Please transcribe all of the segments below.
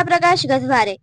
आकाश गजभारे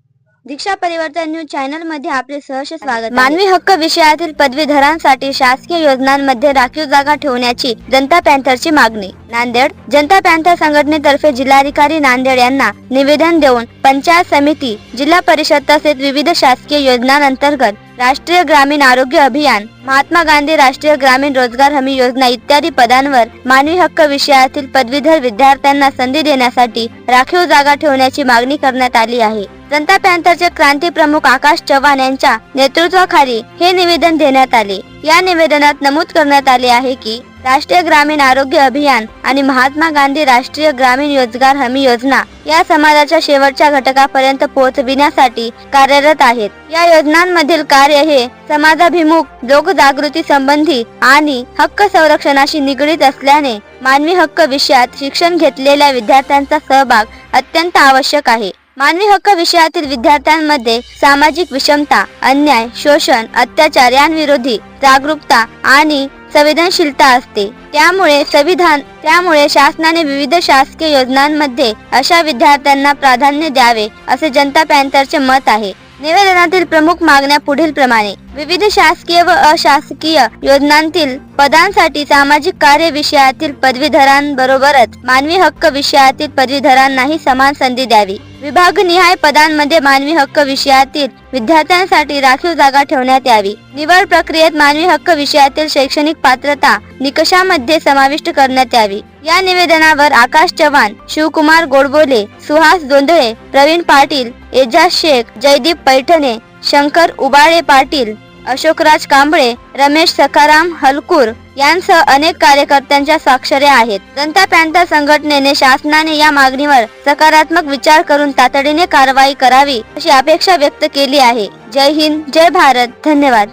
दीक्षा परिवर्तन न्यूज चॅनलमध्ये आपले सहर्ष स्वागत मानवी हक्क विषयातील पदवीधरांसाठी शासकीय योजनांमध्ये राखीव जागा ठेवण्याची जनता पॅन्थरची मागणी. नांदेड जनता पॅन्थर संघटनेतर्फे जिल्हाधिकारी नांदेड यांना निवेदन देऊन पंचायत समिती जिल्हा परिषद तसेच विविध शासकीय योजनांअंतर्गत राष्ट्रीय ग्रामीण आरोग्य अभियान महात्मा गांधी राष्ट्रीय ग्रामीण रोजगार हमी योजना इत्यादी पदांवर मानवी हक्क विषयातील पदवीधर विद्यार्थ्यांना संधी देण्यासाठी राखीव जागा ठेवण्याची मागणी करण्यात आली आहे. जनता पॅन्थरचे क्रांती प्रमुख आकाश चव्हाण यांच्या नेतृत्वाखाली हे निवेदन देण्यात आले. या निवेदनात नमूद करण्यात आले आहे की राष्ट्रीय ग्रामीण आरोग्य अभियान आणि महात्मा गांधी राष्ट्रीय ग्रामीण रोजगार हमी योजना या समाजाच्या शेवटच्या घटकापर्यंत पोहोचविण्यासाठी कार्यरत आहेत. या योजनांमधील कार्य हे समाजाभिमुख लोकजागृती संबंधी आणि हक्क संरक्षणाशी निगडीत असल्याने मानवी हक्क विषयात शिक्षण घेतलेल्या विद्यार्थ्यांचा सहभाग अत्यंत आवश्यक आहे. मानवी हक्क विषयातील विद्यार्थ्यांमध्ये सामाजिक विषमता अन्याय शोषण अत्याचार यांविरोधी जागरूकता आणि संवेदनशीलता असते. त्यामुळे संविधान त्यामुळे शासनाने विविध शासकीय योजनांमध्ये अशा विद्यार्थ्यांना प्राधान्य द्यावे असे जनता पॅन्थरचे मत आहे. निवेदनातील प्रमुख मागण्या पुढील प्रमाणे. विविध शासकीय व अशासकीय योजनांतील पदांसाठी सामाजिक कार्य विषयातील पदवीधरांबरोबरच मानवी हक्क विषयातील पदवीधरांनाही समान संधी द्यावी. विभागनिहाय पदांमध्ये मानवी हक्क विषयातील विद्यार्थ्यांसाठी राखीव जागा ठेवण्यात यावी. निवड प्रक्रियेत मानवी हक्क विषयातील शैक्षणिक पात्रता निकषामध्ये समाविष्ट करण्यात यावी. या निवेदनावर आकाश चव्हाण शिवकुमार गोडबोले सुहास जोंधळे प्रवीण पाटील एजाज शेख जयदीप पैठणे शंकर उबाळे पाटील अशोकराज कांबळे रमेश सखाराम हलकूर यांसह अनेक कार्यकर्त्यांच्या स्वाक्षऱ्या आहेत. जनता पॅन्थर संघटनेने शासनाने या मागणीवर सकारात्मक विचार करून तातडीने कारवाई करावी अशी अपेक्षा व्यक्त केली आहे. जय हिंद जय भारत. धन्यवाद.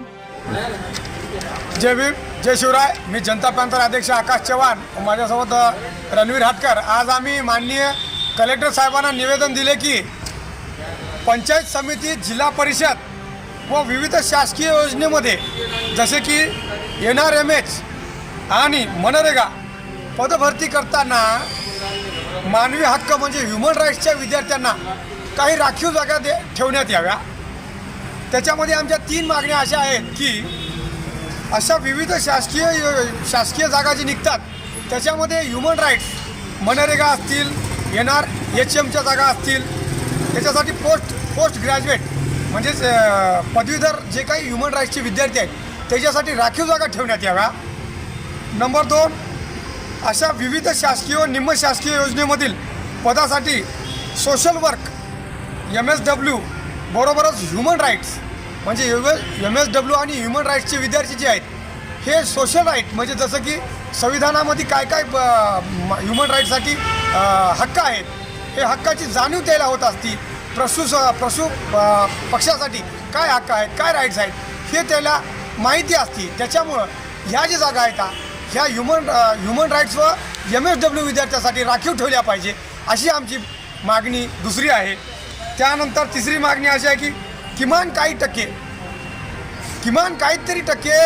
जय भीम जय शिवराय. मी जनता पॅन्थर अध्यक्ष आकाश चव्हाण. माझ्यासोबत रणवीर हाटकर आज आम्ही माननीय कलेक्टर साहेबांना निवेदन दिले की पंचायत समिती जिल्हा परिषद व विविध शासकीय योजनेमध्ये जसे की एन आर एम एच आणि मनरेगा पदभरती करताना मानवी हक्क म्हणजे ह्युमन राईट्सच्या विद्यार्थ्यांना काही राखीव जागा दे ठेवण्यात याव्या. त्याच्यामध्ये आमच्या तीन मागण्या अशा आहेत की अशा विविध शासकीय यो- शासकीय जागा जी निघतात त्याच्यामध्ये ह्युमन राईट्स मनरेगा असतील एन आर एच एमच्या जागा असतील त्याच्यासाठी पोस्ट पोस्ट ग्रॅज्युएट म्हणजेच पदवीधर जे काही ह्युमन राईट्सचे विद्यार्थी आहेत त्याच्यासाठी राखीव जागा ठेवण्यात याव्या. नंबर दोन अशा विविध शासकीय व निम्न शासकीय योजनेमधील पदासाठी social work M S W बरोबरच ह्युमन राईट्स म्हणजे एम एस डब्ल्यू आणि ह्युमन राईट्सचे विद्यार्थी जे आहेत हे सोशल राईट म्हणजे जसं की संविधानामध्ये काय काय ह्युमन राईटसाठी हक्क आहेत हे हक्काची जाणीव त्याला होत असती प्रसू स प्रसू पक्षासाठी काय हक्क आहेत काय राईट्स आहेत हे त्याला माहिती असती. त्याच्यामुळं ह्या ज्या जागा आहेत ह्या ह्युमन ह्युमन राईट्स व एम एस डब्ल्यू विद्यार्थ्यासाठी राखीव ठेवल्या पाहिजे अशी आमची मागणी दुसरी आहे. त्यानंतर तिसरी मागणी अशी आहे की किमान काही टक्के किमान काहीतरी टक्के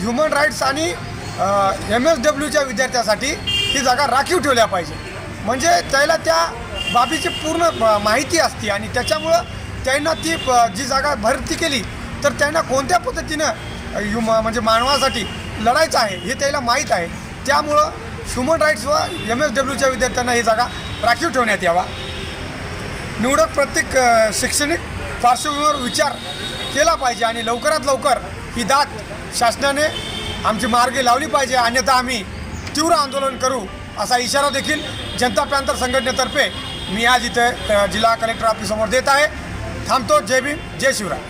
ह्युमन राईट्स आणि एम एस डब्ल्यूच्या विद्यार्थ्यासाठी ही जागा राखीव ठेवल्या पाहिजे. म्हणजे त्याला त्या बाबीची पूर्ण माहिती असते आणि त्याच्यामुळं त्यांना ती जी जागा भरती केली तर त्यांना कोणत्या पद्धतीनं यु म्हणजे मानवासाठी लढायचं आहे हे त्याला माहीत आहे. त्यामुळं ह्युमन राईट्स व एम एस डब्ल्यूच्या विद्यार्थ्यांना ही जागा राखीव ठेवण्यात यावा. निवडक प्रत्येक शैक्षणिक पार्श्वभूमीवर विचार केला पाहिजे आणि लवकरात लवकर ही दात शासनाने आमची मार्गे लावली पाहिजे. अन्यथा आम्ही तीव्र आंदोलन करू असा इशारा देखील जनता प्रांतर संघटनेतर्फे मी आज इथे जिल्हा कलेक्टर ऑफिससमोर देत आहे. थांबतो. जय भीम जय शिवराय.